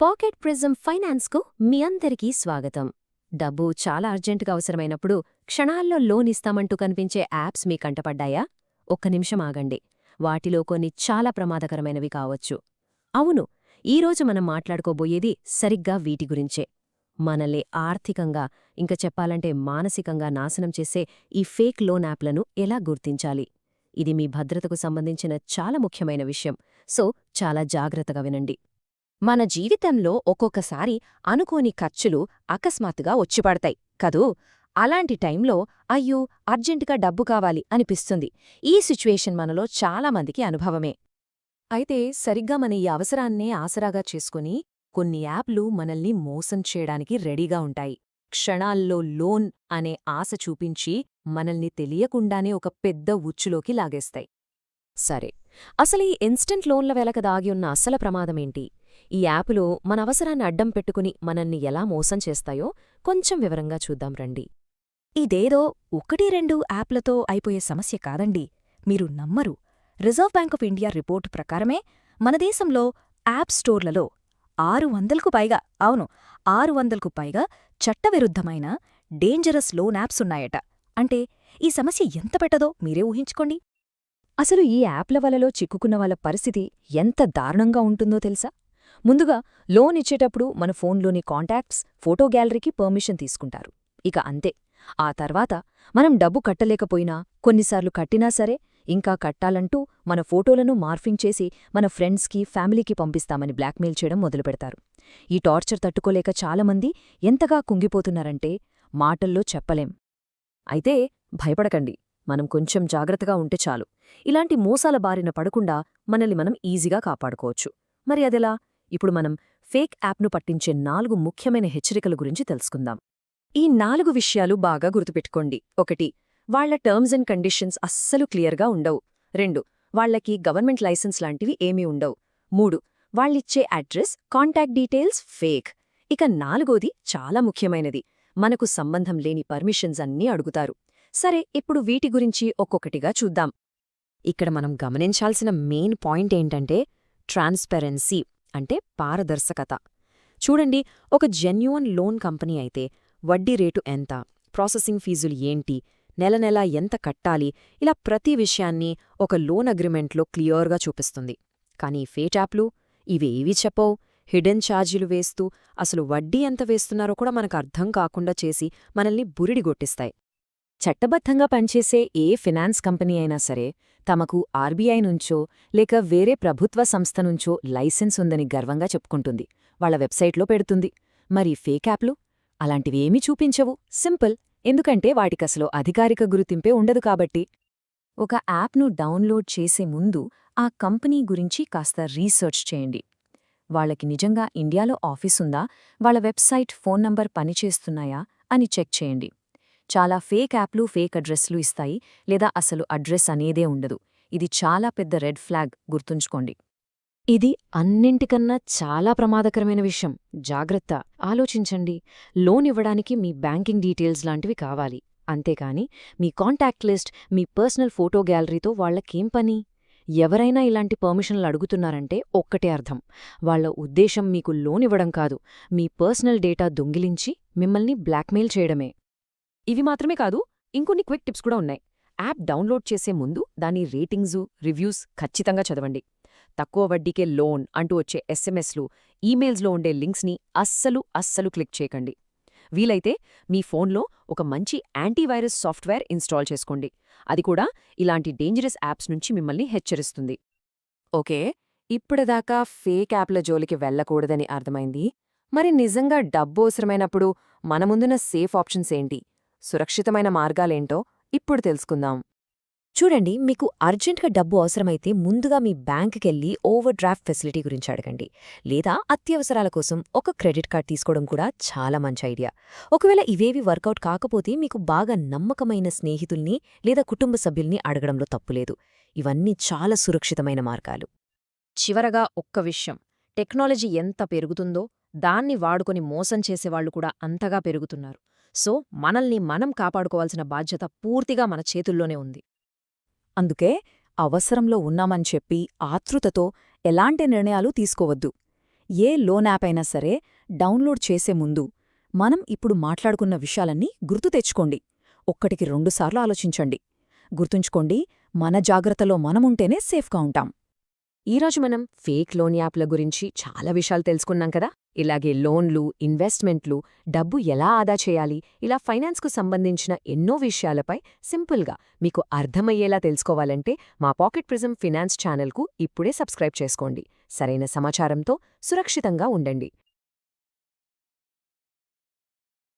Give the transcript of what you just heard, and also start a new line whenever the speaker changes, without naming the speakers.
Pocket prism ఫైనాన్స్కు మీ అందరికీ స్వాగతం. డబ్బు చాలా అర్జెంటుగా అవసరమైనప్పుడు క్షణాల్లో లోన్ ఇస్తామంటూ కనిపించే యాప్స్ మీ కంటపడ్డాయా? ఒక్క నిమిషం ఆగండి. వాటిలో కొన్ని చాలా ప్రమాదకరమైనవి కావచ్చు. అవును ఈరోజు మనం మాట్లాడుకోబోయేది సరిగ్గా వీటి గురించే. మనల్ని ఆర్థికంగా ఇంక చెప్పాలంటే మానసికంగా నాశనం చేసే ఈ ఫేక్ లోన్ యాప్లను ఎలా గుర్తించాలి? ఇది మీ భద్రతకు సంబంధించిన చాలా ముఖ్యమైన విషయం. సో చాలా జాగ్రత్తగా వినండి.
మన జీవితంలో ఒక్కొక్కసారి అనుకోని ఖర్చులు అకస్మాత్తుగా వచ్చిపడతాయి కదూ? అలాంటి టైంలో అయ్యో అర్జెంటుగా డబ్బు కావాలి అనిపిస్తుంది. ఈ సిచ్యువేషన్ మనలో చాలామందికి అనుభవమే. అయితే సరిగ్గా మన ఈ అవసరాన్నే ఆసరాగా చేసుకుని కొన్ని యాప్లు మనల్ని మోసం చేయడానికి రెడీగా ఉంటాయి. క్షణాల్లో లోన్ అనే ఆశ చూపించి మనల్ని తెలియకుండానే ఒక పెద్ద ఉచ్చులోకి లాగేస్తాయి. సరే అసలు ఈ ఇన్స్టెంట్ లోన్ల వెలక దాగి ఉన్న అసల ప్రమాదమేంటి? ఈ యాపులు మన అవసరాన్ని అడ్డం పెట్టుకుని మనల్ని ఎలా మోసం చేస్తాయో కొంచెం వివరంగా చూద్దాం రండి. ఇదేదో ఒకటి రెండు యాప్లతో అయిపోయే సమస్య కాదండి. మీరు నమ్మరు. Reserve bank of India report ప్రకారమే మన దేశంలో యాప్ స్టోర్లలో ఆరు వందలకు పైగా అవును ఆరు వందలకు పైగా చట్టవిరుద్ధమైన డేంజరస్ లోన్ యాప్స్ ఉన్నాయట. అంటే ఈ సమస్య ఎంత పెట్టదో మీరే ఊహించుకోండి. అసలు ఈ యాప్ల వలలో చిక్కుకున్న వాళ్ళ పరిస్థితి ఎంత దారుణంగా ఉంటుందో తెలుసా? ముందుగా లోన్ ఇచ్చేటప్పుడు మన ఫోన్లోని కాంటాక్ట్స్ ఫోటో గ్యాలరీకి పర్మిషన్ తీసుకుంటారు. ఇక అంతే. ఆ తర్వాత మనం డబ్బు కట్టలేకపోయినా కొన్నిసార్లు కట్టినా సరే ఇంకా కట్టాలంటూ మన ఫోటోలను మార్ఫింగ్ చేసి మన ఫ్రెండ్స్కి ఫ్యామిలీకి పంపిస్తామని బ్లాక్మెయిల్ చేయడం మొదలుపెడతారు. ఈ టార్చర్ తట్టుకోలేక చాలామంది ఎంతగా కుంగిపోతున్నారంటే మాటల్లో చెప్పలేం. అయితే భయపడకండి. మనం కొంచెం జాగ్రత్తగా ఉంటే చాలు. ఇలాంటి మోసాల బారిన పడకుండా మనల్ని మనం ఈజీగా కాపాడుకోవచ్చు. మరి అదెలా? ఇప్పుడు మనం ఫేక్ యాప్ను పట్టించే నాలుగు ముఖ్యమైన హెచ్చరికల గురించి తెలుసుకుందాం. ఈ నాలుగు విషయాలు బాగా గుర్తుపెట్టుకోండి. ఒకటి వాళ్ళ టర్మ్స్ అండ్ కండిషన్స్ అస్సలు క్లియర్గా ఉండవు. రెండు వాళ్ళకి గవర్నమెంట్ లైసెన్స్ లాంటివి ఏమీ ఉండవు. మూడు వాళ్ళిచ్చే అడ్రస్ కాంటాక్ట్ డీటెయిల్స్ ఫేక్. ఇక నాలుగోది చాలా ముఖ్యమైనది. మనకు సంబంధం లేని పర్మిషన్స్ అన్నీ అడుగుతారు. సరే ఇప్పుడు వీటి గురించి ఒక్కొక్కటిగా చూద్దాం. ఇక్కడ మనం గమనించాల్సిన మెయిన్ పాయింట్ ఏంటంటే ట్రాన్స్పెరెన్సీ అంటే పారదర్శకత. చూడండి ఒక జెన్యువన్ లోన్ కంపెనీ అయితే వడ్డీ రేటు ఎంత ప్రాసెసింగ్ ఫీజులు ఏంటి నెల నెలా ఎంత కట్టాలి ఇలా ప్రతి విషయాన్ని ఒక లోన్ అగ్రిమెంట్లో క్లియర్గా చూపిస్తుంది. కానీ ఫేటాప్లు ఇవేవీ చెప్పవు. హిడెన్ ఛార్జీలు వేస్తూ అసలు వడ్డీ ఎంత వేస్తున్నారో కూడా మనకు అర్థం కాకుండా చేసి మనల్ని బురిడిగొట్టిస్తాయి. చట్టబద్ధంగా పనిచేసే ఏ ఫినాన్స్ కంపెనీ అయినా సరే తమకు ఆర్బీఐ నుంచో లేక వేరే ప్రభుత్వ సంస్థ నుంచో లైసెన్స్ ఉందని గర్వంగా చెప్పుకుంటుంది. వాళ్ళ వెబ్సైట్లో పెడుతుంది. మరి ఫేక్ యాప్లు? అలాంటివేమీ చూపించవు. సింపుల్. ఎందుకంటే వాటికసలు అధికారిక గుర్తింపే ఉండదు కాబట్టి. ఒక యాప్ను డౌన్లోడ్ చేసే ముందు ఆ కంపెనీ గురించి కాస్త రీసెర్చ్ చేయండి. వాళ్ళకి నిజంగా ఇండియాలో ఆఫీసుందా? వాళ్ళ వెబ్సైట్ ఫోన్ నంబర్ పనిచేస్తున్నాయా? అని చెక్ చేయండి. చాలా ఫేక్ యాప్లు ఫేక్ అడ్రస్లు ఇస్తాయి లేదా అసలు అడ్రస్ అనేదే ఉండదు. ఇది చాలా పెద్ద రెడ్ ఫ్లాగ్ గుర్తుంచుకోండి. ఇది అన్నింటికన్నా చాలా ప్రమాదకరమైన విషయం. జాగ్రత్త ఆలోచించండి. లోన్ ఇవ్వడానికి మీ బ్యాంకింగ్ డీటెయిల్స్ లాంటివి కావాలి. అంతేకాని మీ కాంటాక్ట్ లిస్ట్ మీ పర్సనల్ ఫోటో గ్యాలరీతో వాళ్ళకేం పని? ఎవరైనా ఇలాంటి పర్మిషన్లు అడుగుతున్నారంటే ఒక్కటే అర్థం. వాళ్ళ ఉద్దేశం మీకు లోన్ ఇవ్వడం కాదు. మీ పర్సనల్ డేటా దొంగిలించి మిమ్మల్ని బ్లాక్మెయిల్ చేయడమే. ఇవి మాత్రమే కాదు ఇంకొన్ని క్విక్ టిప్స్ కూడా ఉన్నాయి. యాప్ డౌన్లోడ్ చేసే ముందు దాని రేటింగ్సు రివ్యూస్ ఖచ్చితంగా చదవండి. తక్కువ వడ్డీకే లోన్ అంటూ వచ్చే ఎస్ఎంఎస్లు ఈమెయిల్స్లో ఉండే లింక్స్ని అస్సలు అస్సలు క్లిక్ చేయకండి. వీలైతే మీ ఫోన్లో ఒక మంచి యాంటీవైరస్ సాఫ్ట్వేర్ ఇన్స్టాల్ చేసుకోండి. అది కూడా ఇలాంటి డేంజరస్ యాప్స్ నుంచి మిమ్మల్ని హెచ్చరిస్తుంది. ఓకే ఇప్పటిదాకా ఫేక్ యాప్ల జోలికి వెళ్ళకూడదని అర్థమైంది. మరి నిజంగా డబ్బు అవసరమైనప్పుడు మన ముందున్న సేఫ్ ఆప్షన్స్ ఏంటి? సురక్షితమైన మార్గాలేంటో ఇప్పుడు తెలుసుకుందాం. చూడండి మీకు అర్జెంట్గా డబ్బు అవసరమైతే ముందుగా మీ బ్యాంకుకెళ్ళి ఓవర్ డ్రాఫ్ట్ ఫెసిలిటీ గురించి అడగండి. లేదా అత్యవసరాల కోసం ఒక క్రెడిట్ కార్డ్ తీసుకోవడం కూడా చాలా మంచి ఐడియా. ఒకవేళ ఇవేవి వర్కౌట్ కాకపోతే మీకు బాగా నమ్మకమైన స్నేహితుల్ని లేదా కుటుంబ సభ్యుల్ని అడగడంలో తప్పులేదు. ఇవన్నీ చాలా సురక్షితమైన మార్గాలు. చివరగా ఒక్క విషయం. టెక్నాలజీ ఎంత పెరుగుతుందో దాన్ని వాడుకొని మోసం చేసేవాళ్ళు కూడా అంతగా పెరుగుతున్నారు. సో మనల్ని మనం కాపాడుకోవాల్సిన బాధ్యత పూర్తిగా మన చేతుల్లోనే ఉంది. అందుకే అవసరంలో ఉన్నామని చెప్పి ఆతృతతో ఎలాంటి నిర్ణయాలు తీసుకోవద్దు.
ఏ లోన్ యాప్ అయినా సరే డౌన్లోడ్ చేసే ముందు మనం ఇప్పుడు మాట్లాడుకున్న విషయాలన్నీ గుర్తు తెచ్చుకోండి. ఒక్కటికి రెండుసార్లు ఆలోచించండి. గుర్తుంచుకోండి మన జాగ్రత్తలో మనముంటేనే సేఫ్గా ఉంటాం.
ఈరోజు మనం ఫేక్ లోన్ యాప్ల గురించి చాలా విషయాలు తెలుసుకున్నాం కదా? ఇలాగే లోన్లు ఇన్వెస్ట్మెంట్లు డబ్బు ఎలా ఆదా చేయాలి ఇలా ఫైనాన్స్కు సంబంధించిన ఎన్నో విషయాలపై సింపుల్గా మీకు అర్థమయ్యేలా తెలుసుకోవాలంటే మా పాకెట్ ప్రిజం ఫినాన్స్ ఛానల్కు ఇప్పుడే సబ్స్క్రైబ్ చేసుకోండి. సరైన సమాచారంతో సురక్షితంగా ఉండండి.